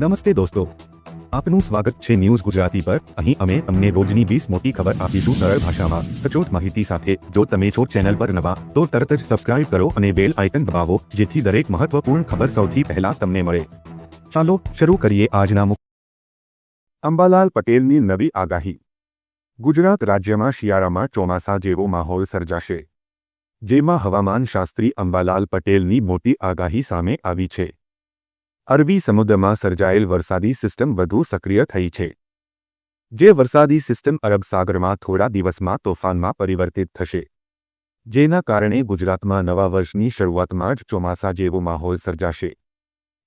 નમસ્તે દોસ્તો. આપનું સ્વાગત છે ન્યૂઝ ગુજરાતી પર. અહીં અમે તમને રોજની વીસ મોટી ખબર આપીશું સરળ ભાષામાં. સચોટ માહિતી સાથે જો તમે છો ચેનલ પર નવા, તો તરત જ સબસ્ક્રાઇબ કરો અને બેલ આઇકન દબાવો, જેથી દરેક મહત્વપૂર્ણ ખબર સૌથી પહેલા તમને મળે. ચાલો શરૂ કરીએ આજના મુખ્ય અંબાલાલ પટેલની નવી આગાહી. ગુજરાત રાજ્યમાં શિયાળામાં ચોમાસા જેવો માહોલ સર્જાશે. જેમાં હવામાન શાસ્ત્રી અંબાલાલ પટેલની મોટી આગાહી સામે આવી છે. અરબી સમુદ્રમાં સર્જાયેલ વરસાદી સિસ્ટમ વધુ સક્રિય થઈ છે. જે વરસાદી સિસ્ટમ અરબ સાગરમાં થોડા દિવસમાં તોફાનમાં પરિવર્તિત થશે. જેના કારણે ગુજરાતમાં નવા વર્ષની શરૂઆતમાં જ ચોમાસા જેવો માહોલ સર્જાશે.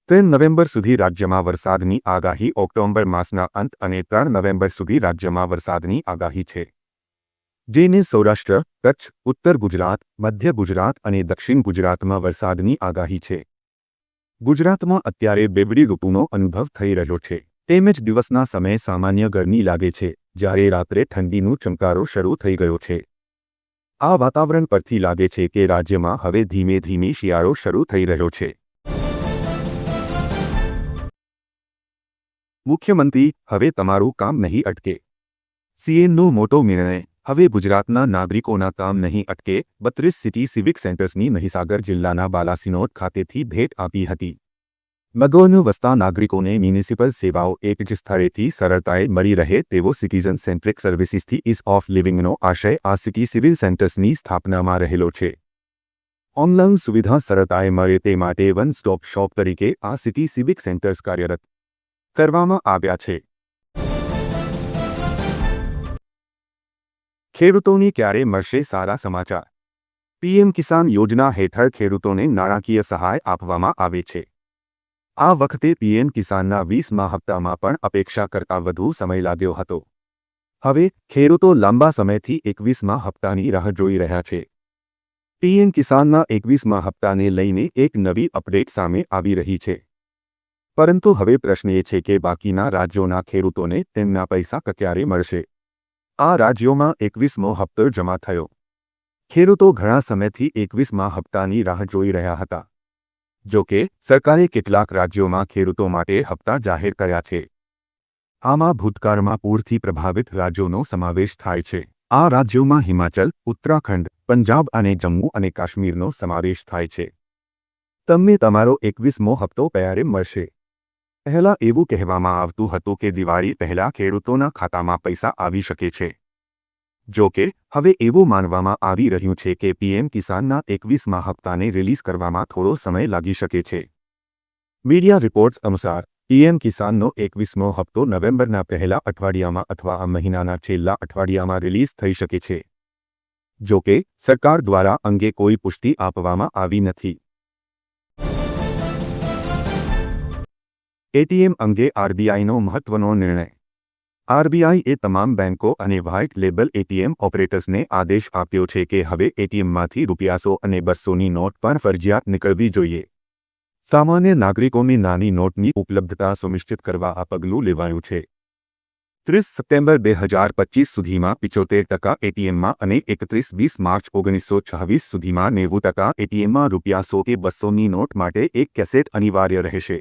ત્રણ નવેમ્બર સુધી રાજ્યમાં વરસાદની આગાહી ઓક્ટોબર માસના અંત અને ત્રણ નવેમ્બર સુધી રાજ્યમાં વરસાદની આગાહી છે. જેને સૌરાષ્ટ્ર, કચ્છ, ઉત્તર ગુજરાત, મધ્ય ગુજરાત અને દક્ષિણ ગુજરાતમાં વરસાદની આગાહી છે. ગુજરાતમાં અત્યારે બેબડી ઋતુનો અનુભવ થઈ રહ્યો છે. તેમજ દિવસના સમયે સામાન્ય ગરમી લાગે છે, જ્યારે રાત્રે ઠંડીનું ચમકારો શરૂ થઈ ગયો છે. આ વાતાવરણ પરથી લાગે છે કે રાજ્યમાં હવે ધીમે ધીમે શિયાળો શરૂ થઈ રહ્યો છે. મુખ્યમંત્રી, હવે તમારું કામ નહીં અટકે. સીએનનો મોટો નિર્ણય હવે ગુજરાતના નાગરિકોના કામ નહીં અટકે, બત્રીસ સિટી સિવિક સેન્ટર્સની મહીસાગર જિલ્લાના બાલાસિનોટ ખાતેથી ભેટ આપી હતી. મગોન વસતા નાગરિકોને મ્યુનિસિપલ સેવાઓ એક જ સ્થળેથી સરળતાએ મળી રહે તેવો સિટીઝન સેન્ટ્રિક સર્વિસીસથી ઇઝ ઓફ લિવિંગનો આશય આ સિટી સિવિલ સેન્ટર્સની સ્થાપનામાં રહેલો છે. ઓનલાઈન સુવિધા સરળતાએ મળે તે માટે વન સ્ટોપ શોપ તરીકે આ સિટી સિવિક સેન્ટર્સ કાર્યરત કરવામાં આવ્યા છે. ખેડૂતોને ક્યારે મળશે સારા સમાચાર? પીએમ કિસાન યોજના હેઠળ ખેડૂતોને નાણાકીય સહાય આપવામાં આવે છે. આ વખતે પીએમ કિસાનના વીસમા હપ્તામાં પણ અપેક્ષા કરતાં વધુ સમય લાગ્યો હતો. હવે ખેડૂતો લાંબા સમયથી એકવીસમા હપ્તાની રાહ જોઈ રહ્યા છે. પીએમ કિસાનના એકવીસમા હપ્તાને લઈને એક નવી અપડેટ સામે આવી રહી છે. પરંતુ હવે પ્રશ્ન એ છે કે બાકીના રાજ્યોના ખેડૂતોને તેમના પૈસા ક્યારે મળશે? આ રાજ્યોમાં એકવીસમો હપ્તો જમા થયો. ખેડૂતો ઘણા સમયથી એકવીસમા હપ્તાની રાહ જોઈ રહ્યા હતા. જો કે, સરકારે કેટલાક રાજ્યોમાં ખેડૂતો માટે હપ્તા જાહેર કર્યા છે. આમાં ભૂતકાળમાં પૂરથી પ્રભાવિત રાજ્યોનો સમાવેશ થાય છે. આ રાજ્યોમાં હિમાચલ, ઉત્તરાખંડ, પંજાબ અને જમ્મુ અને કાશ્મીરનો સમાવેશ થાય છે. તમને તમારો એકવીસમો હપ્તો ક્યારે મળશે? પહેલા એવું કહેવામાં આવતું હતું કે દિવાળી પહેલા ખેડૂતોના ખાતામાં પૈસા આવી શકે છે. જો કે, હવે એવું માનવામાં આવી રહ્યું છે કે પીએમ કિસાનના એકવીસમા હપ્તાને રિલીઝ કરવામાં થોડો સમય લાગી શકે છે. મીડિયા રિપોર્ટ્સ અનુસાર, પીએમ કિસાનનો એકવીસમો હપ્તો નવેમ્બરના પહેલા અઠવાડિયામાં અથવા આ મહિનાના છેલ્લા અઠવાડિયામાં રિલીઝ થઈ શકે છે. જો કે, સરકાર દ્વારા અંગે કોઈ પુષ્ટિ આપવામાં આવી નથી. એટીએમ અંગે આરબીઆઈનો મહત્વનો નિર્ણય. આરબીઆઈએ તમામ બેંકો અને વ્હાઇટ લેબલ એટીએમ ઓપરેટર્સને આદેશ આપ્યો છે કે હવે એટીએમમાંથી રૂપિયાસો અને બસોની નોટ પણ ફરજિયાત નીકળવી જોઈએ. સામાન્ય નાગરિકોની નાની નોટની ઉપલબ્ધતા સુનિશ્ચિત કરવા આ પગલું લેવાયું છે. ત્રીસ સપ્ટેમ્બર બે હજાર પચીસ સુધીમાં પિચોતેર ટકા એટીએમમાં અને એકત્રીસ વીસ માર્ચ ઓગણીસો છવ્વીસ સુધીમાં નેવું ટકા એટીએમમાં રૂપિયાસો કે બસોની નોટ માટે એક કેસેટ અનિવાર્ય રહેશે.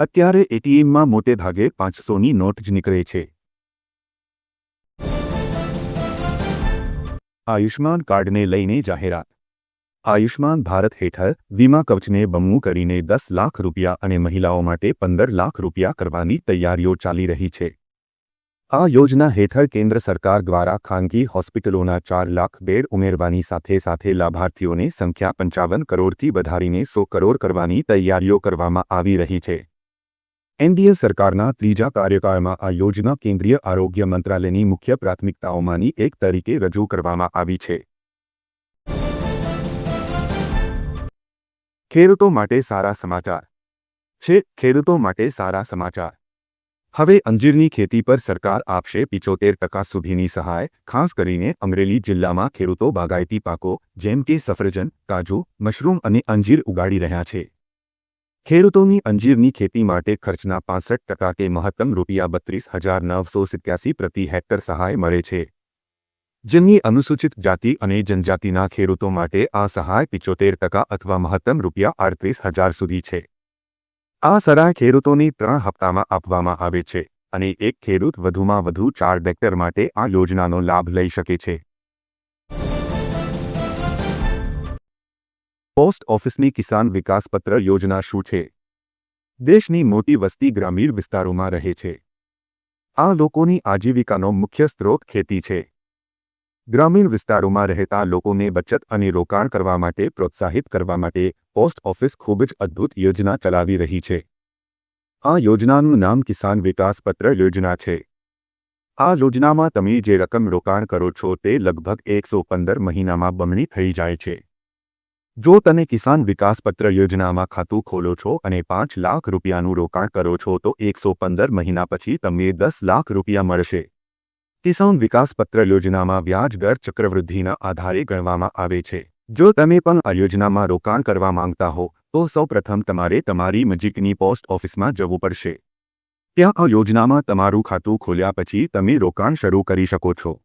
અત્યારે એટીએમમાં મોટે ભાગે પાંચસોની નોટ જ નીકળે છે. આયુષ્માન કાર્ડને લઈને જાહેરાત. આયુષ્માન ભારત હેઠળ વીમા કવચને બમણું કરીને દસ લાખ રૂપિયા અને મહિલાઓ માટે પંદર લાખ રૂપિયા કરવાની તૈયારીઓ ચાલી રહી છે. આ યોજના હેઠળ કેન્દ્ર સરકાર દ્વારા ખાનગી હોસ્પિટલોના ચાર લાખ બેડ ઉમેરવાની સાથે સાથે લાભાર્થીઓની સંખ્યા પંચાવન કરોડથી વધારીને સો કરોડ કરવાની તૈયારીઓ કરવામાં આવી રહી છે. એનડીએ સરકારના ત્રીજા કાર્યકાળમાં આ યોજના કેન્દ્રીય આરોગ્ય મંત્રાલયની મુખ્ય પ્રાથમિકતાઓમાંની એક તરીકે રજૂ કરવામાં આવી છે. ખેડૂતો માટે સારા સમાચાર. છે, ખેડૂતો માટે સારા સમાચાર. હવે અંજીરની ખેતી પર સરકાર આપશે પિચોતેર ટકા સુધીની સહાય, ખાસ કરીને અમરેલી જિલ્લામાં ખેડૂતો બાગાયતી પાકો, જેમ કે સફરજન, કાજુ, મશરૂમ અને અંજીર ઉગાડી રહ્યા છે. ખેડૂતોની અંજીરની ખેતી માટે ખર્ચના પાસઠ ટકા કે મહત્તમ રૂપિયા બત્રીસ હજાર નવસો સિત્યાસી પ્રતિ હેક્ટર સહાય મળે છે. જેમની અનુસૂચિત જાતિ અને જનજાતિના ખેડૂતો માટે આ સહાય પિચોતેર ટકા અથવા મહત્તમ રૂપિયા આડત્રીસ હજાર સુધી છે. આ સહાય ખેડૂતોને ત્રણ હપ્તામાં આપવામાં આવે છે અને એક ખેડૂત વધુમાં વધુ ચાર હેક્ટર માટે આ યોજનાનો લાભ લઈ શકે છે. પોસ્ટ ઓફિસની કિસાન વિકાસપત્ર યોજના શું છે? દેશની મોટી વસ્તી ગ્રામીણ વિસ્તારોમાં રહે છે. આ લોકોની આજીવિકાનો મુખ્ય સ્ત્રોત ખેતી છે. ગ્રામીણ વિસ્તારોમાં રહેતા લોકોને બચત અને રોકાણ કરવા માટે પ્રોત્સાહિત કરવા માટે પોસ્ટ ઓફિસ ખૂબ જ અદ્ભુત યોજના ચલાવી રહી છે. આ યોજનાનું નામ કિસાન વિકાસપત્ર યોજના છે. આ યોજનામાં તમે જે રકમ રોકાણ કરો છો તે લગભગ એકસો પંદર મહિનામાં બમણી થઈ જાય છે. જો તમે કિસાન વિકાસપત્ર યોજનામાં ખાતું ખોલો છો અને પાંચ લાખ રૂપિયાનું રોકાણ કરો છો તો એકસો પંદર મહિના પછી તમને દસ લાખ રૂપિયા મળશે. કિસાન વિકાસપત્ર યોજનામાં વ્યાજ દર ચક્રવૃદ્ધિના આધારે ગણવામાં આવે છે. જો તમે પણ આ યોજનામાં રોકાણ કરવા માંગતા હો, તો સૌપ્રથમ તમારે તમારી નજીકની પોસ્ટ ઓફિસમાં જવું પડશે. ત્યાં આ યોજનામાં તમારું ખાતું ખોલ્યા પછી તમે રોકાણ શરૂ કરી શકો છો.